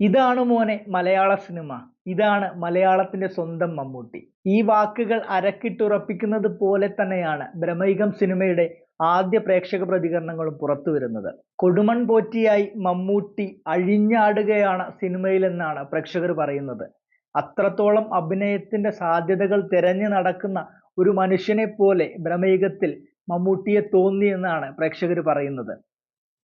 ഇതാണ് മോനെ മലയാള സിനിമ. ഇതാണ് മലയാളത്തിന്റെ സ്വന്തം മമ്മൂട്ടി. ഈ വാക്കുകൾ അരക്കിട്ടുറപ്പിക്കുന്നത് പോലെ തന്നെയാണ് ബ്രഹ്മയുഗം സിനിമയുടെ ആദ്യ പ്രേക്ഷക പ്രതികരണങ്ങളും പുറത്തു വരുന്നത്. കൊടുമൺ പോറ്റിയായി മമ്മൂട്ടി അഴിഞ്ഞാടുകയാണ് സിനിമയിലെന്നാണ് പ്രേക്ഷകർ പറയുന്നത്. അത്രത്തോളം അഭിനയത്തിന്റെ സാധ്യതകൾ തിരഞ്ഞു നടക്കുന്ന ഒരു മനുഷ്യനെ പോലെ ബ്രഹ്മയുഗത്തിൽ മമ്മൂട്ടിയെ തോന്നി എന്നാണ് പ്രേക്ഷകർ പറയുന്നത്.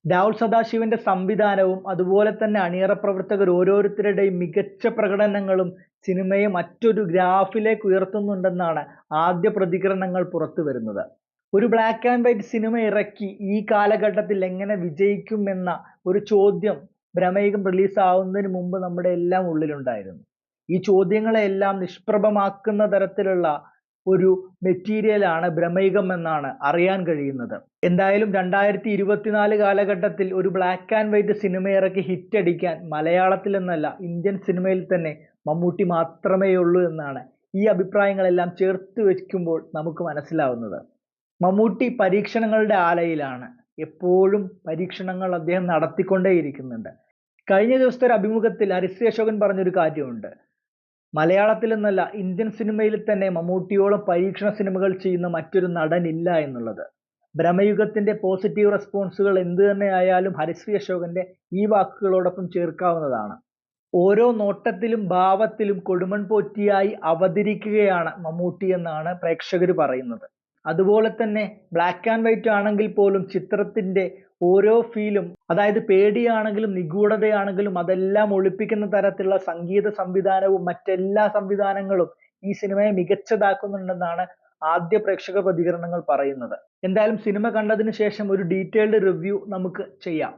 രാഹുൽ സദാശിവന്റെ സംവിധാനവും അതുപോലെ തന്നെ അണിയറ പ്രവർത്തകർ ഓരോരുത്തരുടെയും മികച്ച പ്രകടനങ്ങളും സിനിമയെ മറ്റൊരു ഗ്രാഫിലേക്ക് ഉയർത്തുന്നുണ്ടെന്നാണ് ആദ്യ പ്രതികരണങ്ങൾ പുറത്തു വരുന്നത്. ഒരു ബ്ലാക്ക് ആൻഡ് വൈറ്റ് സിനിമ ഇറക്കി ഈ കാലഘട്ടത്തിൽ എങ്ങനെ വിജയിക്കും എന്ന ഒരു ചോദ്യം ഭ്രമയുഗം റിലീസാവുന്നതിന് മുമ്പ് നമ്മുടെ എല്ലാം ഉള്ളിലുണ്ടായിരുന്നു. ഈ ചോദ്യങ്ങളെല്ലാം നിഷ്പ്രഭമാക്കുന്ന തരത്തിലുള്ള ഒരു മെറ്റീരിയലാണ് ഭ്രമൈകം എന്നാണ് അറിയാൻ കഴിയുന്നത്. എന്തായാലും രണ്ടായിരത്തി ഇരുപത്തിനാല് കാലഘട്ടത്തിൽ ഒരു ബ്ലാക്ക് ആൻഡ് വൈറ്റ് സിനിമ ഇറക്കി ഹിറ്റ് അടിക്കാൻ മലയാളത്തിൽ എന്നല്ല ഇന്ത്യൻ സിനിമയിൽ തന്നെ മമ്മൂട്ടി മാത്രമേ ഉള്ളൂ എന്നാണ് ഈ അഭിപ്രായങ്ങളെല്ലാം ചേർത്ത് വയ്ക്കുമ്പോൾ നമുക്ക് മനസ്സിലാവുന്നത്. മമ്മൂട്ടി പരീക്ഷണങ്ങളുടെ ആലയിലാണ് എപ്പോഴും പരീക്ഷണങ്ങൾ അദ്ദേഹം നടത്തിക്കൊണ്ടേയിരിക്കുന്നുണ്ട്. കഴിഞ്ഞ ദിവസത്തെ ഒരു അഭിമുഖത്തിൽ ഹരിശ്രീ അശോകൻ പറഞ്ഞൊരു കാര്യമുണ്ട്. മലയാളത്തിൽ എന്നല്ല ഇന്ത്യൻ സിനിമയിൽ തന്നെ മമ്മൂട്ടിയോളം പരീക്ഷണ സിനിമകൾ ചെയ്യുന്ന മറ്റൊരു നടനില്ല എന്നുള്ളത്. ഭ്രമയുഗത്തിന്റെ പോസിറ്റീവ് റെസ്പോൺസുകൾ എന്ത് തന്നെ ആയാലും ഹരിശ്രീ അശോകന്റെ ഈ വാക്കുകളോടൊപ്പം ചേർക്കാവുന്നതാണ്. ഓരോ നോട്ടത്തിലും ഭാവത്തിലും കൊടുമൺ പോറ്റിയായി അവതരിക്കുകയാണ് മമ്മൂട്ടി എന്നാണ് പ്രേക്ഷകർ പറയുന്നത്. അതുപോലെ തന്നെ ബ്ലാക്ക് ആൻഡ് വൈറ്റ് ആണെങ്കിൽ പോലും ചിത്രത്തിന്റെ ഓരോ ഫീലും അതായത് പേടിയാണെങ്കിലും നിഗൂഢതയാണെങ്കിലും അതെല്ലാം ഒളിപ്പിക്കുന്ന തരത്തിലുള്ള സംഗീത സംവിധാനവും മറ്റെല്ലാ സംവിധാനങ്ങളും ഈ സിനിമയെ മികച്ചതാക്കുന്നുണ്ടെന്നാണ് ആദ്യ പ്രേക്ഷക പ്രതികരണങ്ങൾ പറയുന്നത്. എന്തായാലും സിനിമ കണ്ടതിന് ശേഷം ഒരു ഡീറ്റെയിൽഡ് റിവ്യൂ നമുക്ക് ചെയ്യാം.